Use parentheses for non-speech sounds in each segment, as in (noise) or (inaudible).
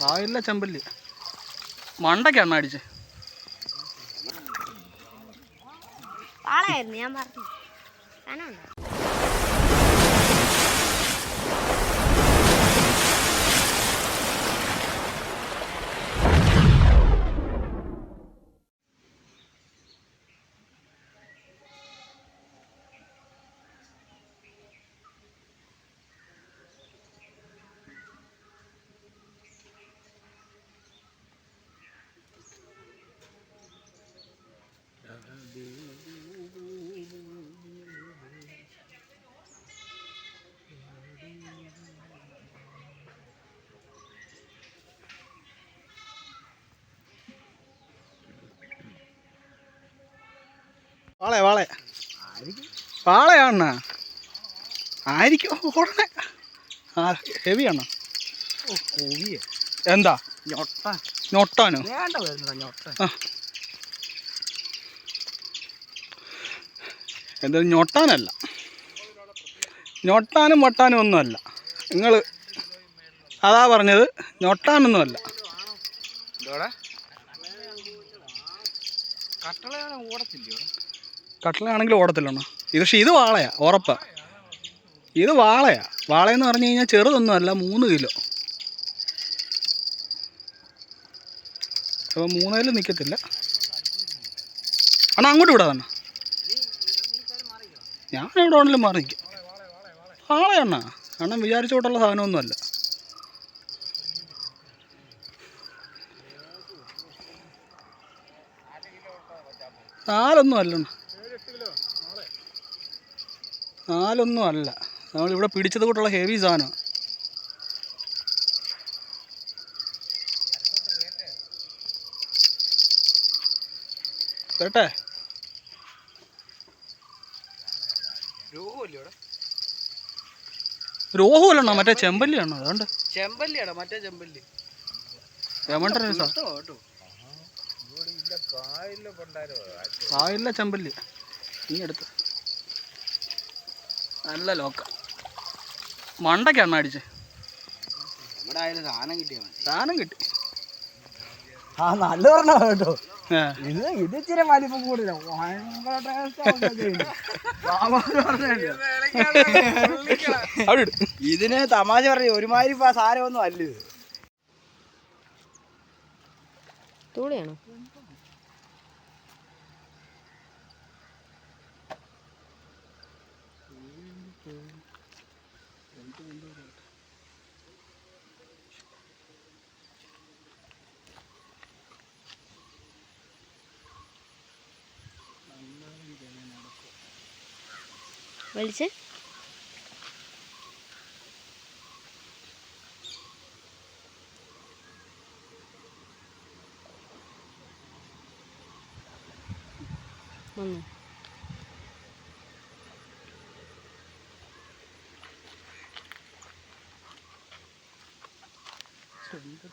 കായില്ല ചെമ്പല്ലി. മണ്ടയ്ക്കാണ് അടിച്ച് വാളയായിരുന്നു ഞാൻ പറഞ്ഞു. വാളെ വാളെ. വാളയാണ് ആയിരിക്കും. ഉടനെ. ആ ഹെവിയാണ് എന്താ? ഞൊട്ട ഞൊട്ടാനോ? എന്താ ഞൊട്ടാനല്ല. ഞൊട്ടാനും വട്ടാനും ഒന്നുമല്ല. നിങ്ങൾ അതാ പറഞ്ഞത്. ഞൊട്ടാനൊന്നുമല്ല. കട്ടളയാണ് ഓടത്തില്ലേ കട്ടളയാണെങ്കിൽ ഓടത്തില്ലണ്ണ ഇത് പക്ഷേ ഇത് വാളയാ ഉറപ്പാ. ഇത് വാളയാ. വാളയെന്ന് പറഞ്ഞു കഴിഞ്ഞാൽ ചെറുതൊന്നുമല്ല മൂന്ന് കിലോ. അപ്പോൾ കിലോ നിൽക്കത്തില്ല. അണ്ണാ അങ്ങോട്ട് വിടാ തന്നെ ഞാൻ എവിടെ വേണമെങ്കിലും മാറി നിൽക്കും. വാളയണ്ണ അണ്ണൻ വിചാരിച്ചോട്ടുള്ള സാധനമൊന്നുമല്ല. നാലൊന്നും അല്ലണ്ണ. നാലൊന്നും അല്ല. നമ്മളിവിടെ പിടിച്ചത് കൂട്ടുള്ള ഹെവി സാധനം. കേട്ടെ അല്ല മറ്റേ ചെമ്പല്ലിയാണോ? അതുകൊണ്ട്. ചെമ്പല്ലിയാണോ? മറ്റേ ചെമ്പല്ലി. ആയില്ല ചെമ്പല്ലി. നീ എടുത്ത് നല്ല ലോക്ക. മണ്ടയ്ക്കാണ് അടിച്ച് നമ്മുടെ ആയാലും സാധനം കിട്ടിയാ സാധനം കിട്ടി. ആ നല്ല പറഞ്ഞ കേട്ടോ. ഇത് ഇത് ഇച്ചിരി വലിപ്പം കൂടുതല. (laughs) ഇതിന് തമാശ പറഞ്ഞു ഒരുമാതിരി സാരമൊന്നും അല്ല ഇത്. തൂളിയാണോ? 말리지? 맞네. 전부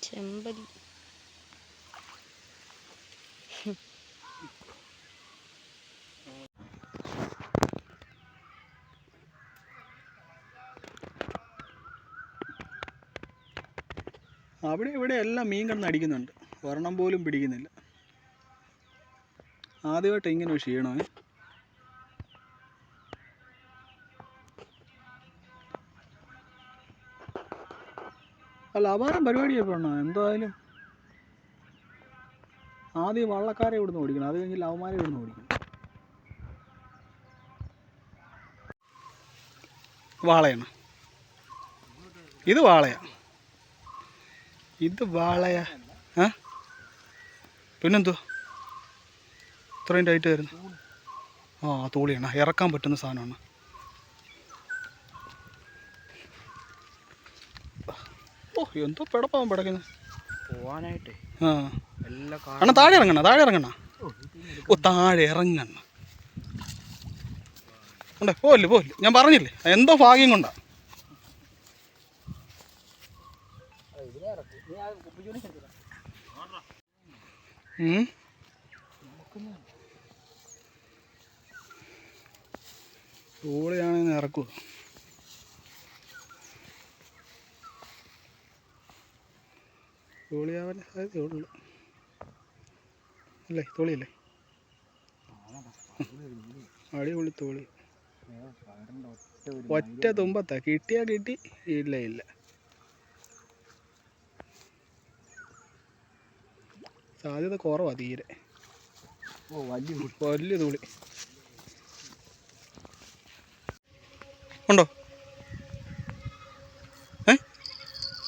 전부 അവിടെ ഇവിടെ എല്ലാം മീൻ കിടന്ന് അടിക്കുന്നുണ്ട്. ഒരെണ്ണം പോലും പിടിക്കുന്നില്ല. ആദ്യമായിട്ട് ഇങ്ങനെ ഒരു ക്ഷീണമേ അല്ല അപാരം പരിപാടി ചെയ്യപ്പെടണോ എന്തായാലും ആദ്യം വള്ളക്കാരെ ഇവിടുന്ന് ഓടിക്കണം. അത് കഴിഞ്ഞ് ലവന്മാരെ ഇവിടുന്ന് ഓടിക്കണം. വാളയാണ്. ഇത് വാളയാ. ഇത് വാളയ. ആ? പിന്നെന്തോ ഇത്രയും ടൈറ്റ് വരുന്നു ആ തോളിയാണ്. ഇറക്കാൻ പറ്റുന്ന സാധനമാണ്. ഓ എന്തോ പിടപ്പാവും പിടക്കുന്നത് പോവാനായിട്ടേ. ആ. അണ്ണ താഴെ ഇറങ്ങണ താഴെ ഇറങ്ങണ. ഓ താഴെ ഇറങ്ങണ. ഉണ്ടേ പോവല്ലേ പോവല്ലേ. ഞാൻ പറഞ്ഞില്ലേ? എന്തോ ഭാഗ്യം കൊണ്ടാ. തൂളിയാണെങ്കിൽ ഇറക്കുക തൂളിയാവാൻ സാധ്യതയുള്ളൂ അല്ലേ? തോളിയല്ലേ? അടിപൊളി തോളി. ഒറ്റ തുമ്പത്താ. കിട്ടിയാ കിട്ടി ഇല്ല ഇല്ല. സാധ്യത കുറവാ തീരെ. ഓ വലിയ വലിയ തുള്ളി ഉണ്ടോ? ഏ?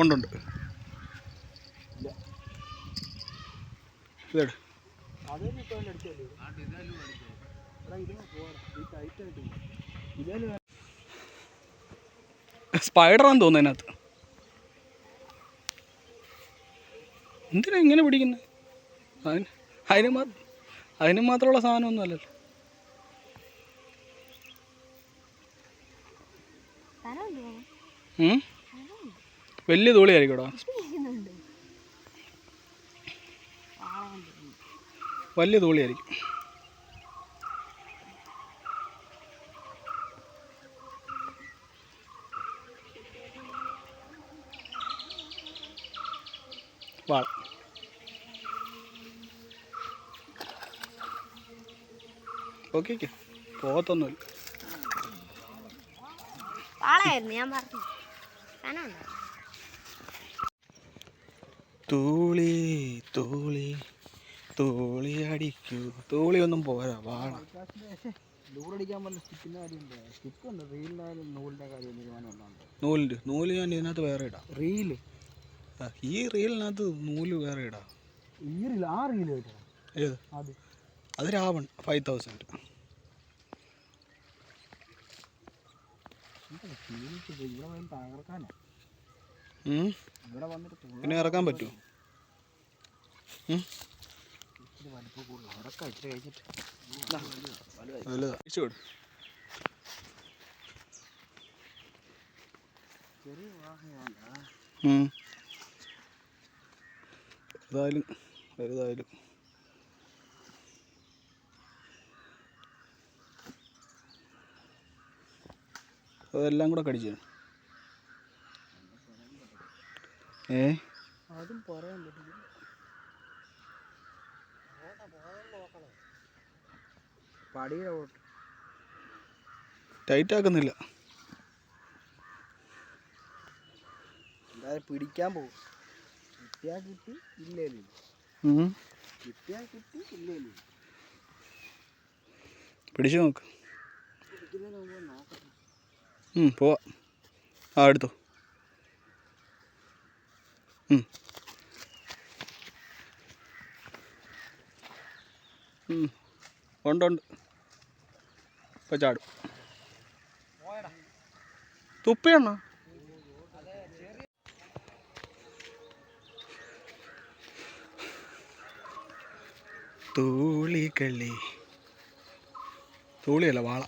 ഉണ്ടുണ്ട് ഇതെടു. സ്പൈഡറാന്ന് തോന്നുന്നു അതിനകത്ത്. എന്തിനാ ഇങ്ങനെ പിടിക്കുന്നത് അതിന് അതിന് മാ അതിന് മാത്രമുള്ള സാധനമൊന്നും അല്ലല്ലോ? വലിയ തോളി ആയിരിക്കും വലിയ തൂളിയായിരിക്കും. വാള ഓക്കെ ഓക്കെ പോകത്തൊന്നുമില്ല തൂളി തൂളി തൂളി അടിക്കൂ. തൂളി ഒന്നും പോരാ വാള നൂലിന്റെ നൂൽ ഞാൻ ഇതിനകത്ത് വേറെ ഇടാം. റീൽ. ആ, ഈ റീലിനകത്ത് നൂൽ വേറെ ഇടാം. ഈ റീൽ ആ റീൽ ഏത്? അത് അത് രാവൺ ഫൈവ് തൗസൻഡ് പിന്നെ ഇറക്കാൻ പറ്റുമോ? ഏതായാലും വലിപ്പം അതെല്ലാം കൂടെ കടിച്ചു? ഏ? അതും പറയാൻ പറ്റില്ല. ടൈറ്റ് ആക്കുന്നില്ല. പിടിക്കാൻ പോകും. കിട്ടിയാ കിട്ടി. കിട്ടിയാ കിട്ടി പിടിച്ചു നോക്ക്. ഉം, പോവാ. ആ എടുത്തു. ഉണ്ട് ഉണ്ട്. ഇപ്പം ചാടും. തുപ്പിയണ്ണ? തൂളികളി. തൂളിയല്ല വാള.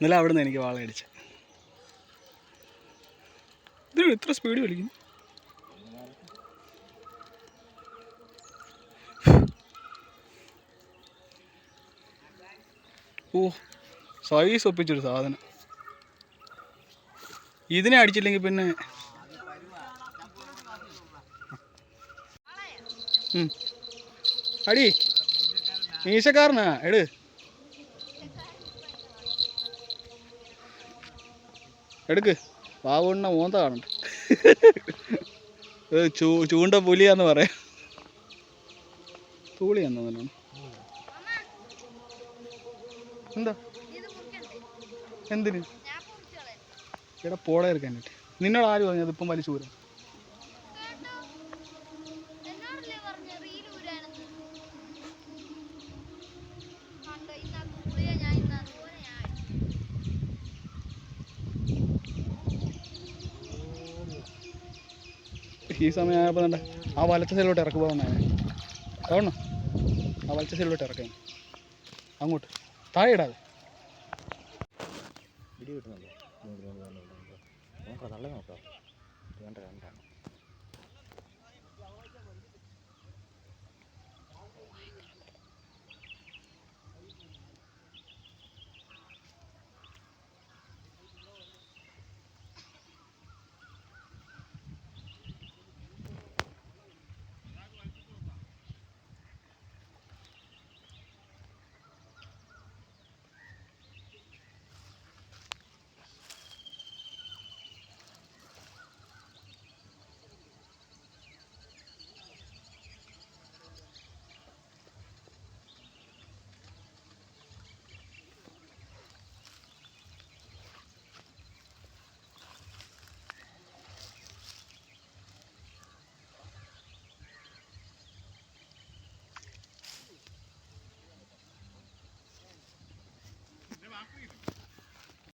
ഇന്നലെ അവിടെ നിന്ന് എനിക്ക് വാള അടിച്ച ഇത്ര സ്പീഡ് വലിക്കുന്നു ഓ സൈസ് ഒപ്പിച്ചൊരു സാധനം. ഇതിനെ അടിച്ചില്ലെങ്കിൽ പിന്നെ. അടി മീശക്കാരനാ? എട്. എടുക്ക്. പാവണ്ണ മോന്ത കാണണ്ട. (laughs) ഇത് ചൂ ചൂണ്ട പുലിയാന്ന് പറയാം. തൂളിയാന്ന് തോന്നുന്നു എന്താ? എന്തിന്? എടാ പോള എടുക്കാനായിട്ട് നിന്നോട് ആര് പറഞ്ഞത് ഇപ്പം വലിച്ചു പോരാ ഈ സമയമായപ്പോൾ തന്നെ ആ വലച്ച സൈഡിലോട്ട് ഇറക്കി പോകുന്നേ കാണണം ആ വലച്ച സൈഡിലോട്ട് ഇറക്കാൻ അങ്ങോട്ട്. താഴെ ഇടാതെ. പിടി കിട്ടുന്നുണ്ടോ? നോക്കാം. നോക്കാം വേണ്ട രണ്ടാണ്